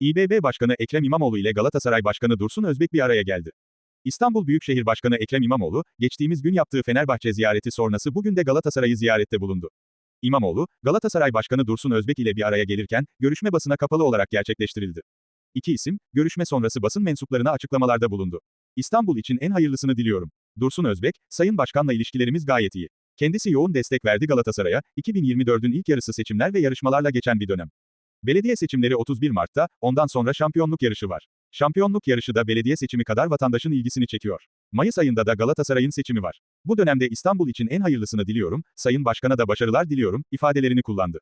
İBB Başkanı Ekrem İmamoğlu ile Galatasaray Başkanı Dursun Özbek bir araya geldi. İstanbul Büyükşehir Başkanı Ekrem İmamoğlu, geçtiğimiz gün yaptığı Fenerbahçe ziyareti sonrası bugün de Galatasaray'ı ziyarette bulundu. İmamoğlu, Galatasaray Başkanı Dursun Özbek ile bir araya gelirken, görüşme basına kapalı olarak gerçekleştirildi. İki isim, görüşme sonrası basın mensuplarına açıklamalarda bulundu. İstanbul için en hayırlısını diliyorum. Dursun Özbek, Sayın Başkan'la ilişkilerimiz gayet iyi. Kendisi yoğun destek verdi Galatasaray'a, 2024'ün ilk yarısı seçimler ve yarışmalarla geçen bir dönem. Belediye seçimleri 31 Mart'ta, ondan sonra şampiyonluk yarışı var. Şampiyonluk yarışı da belediye seçimi kadar vatandaşın ilgisini çekiyor. Mayıs ayında da Galatasaray'ın seçimi var. Bu dönemde İstanbul için en hayırlısını diliyorum, Sayın Başkan'a da başarılar diliyorum, ifadelerini kullandı.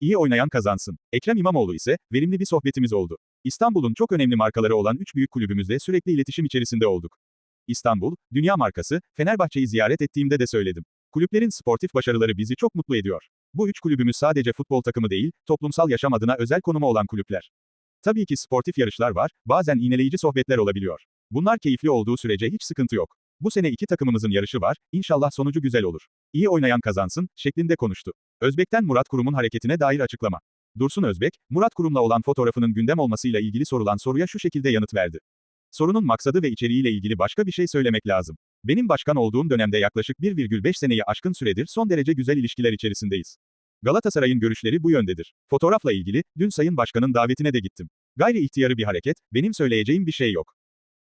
İyi oynayan kazansın. Ekrem İmamoğlu ise, verimli bir sohbetimiz oldu. İstanbul'un çok önemli markaları olan üç büyük kulübümüzle sürekli iletişim içerisinde olduk. İstanbul, dünya markası, Fenerbahçe'yi ziyaret ettiğimde de söyledim. Kulüplerin sportif başarıları bizi çok mutlu ediyor. Bu üç kulübümüz sadece futbol takımı değil, toplumsal yaşam adına özel konumu olan kulüpler. Tabii ki sportif yarışlar var, bazen iğneleyici sohbetler olabiliyor. Bunlar keyifli olduğu sürece hiç sıkıntı yok. Bu sene iki takımımızın yarışı var, inşallah sonucu güzel olur. İyi oynayan kazansın, şeklinde konuştu. Özbek'ten Murat Kurum'un hareketine dair açıklama. Dursun Özbek, Murat Kurum'la olan fotoğrafının gündem olmasıyla ilgili sorulan soruya şu şekilde yanıt verdi. Sorunun maksadı ve içeriğiyle ilgili başka bir şey söylemek lazım. Benim başkan olduğum dönemde yaklaşık 1,5 seneyi aşkın süredir son derece güzel ilişkiler içerisindeyiz. Galatasaray'ın görüşleri bu yöndedir. Fotoğrafla ilgili, dün Sayın Başkan'ın davetine de gittim. Gayri ihtiyarı bir hareket, benim söyleyeceğim bir şey yok.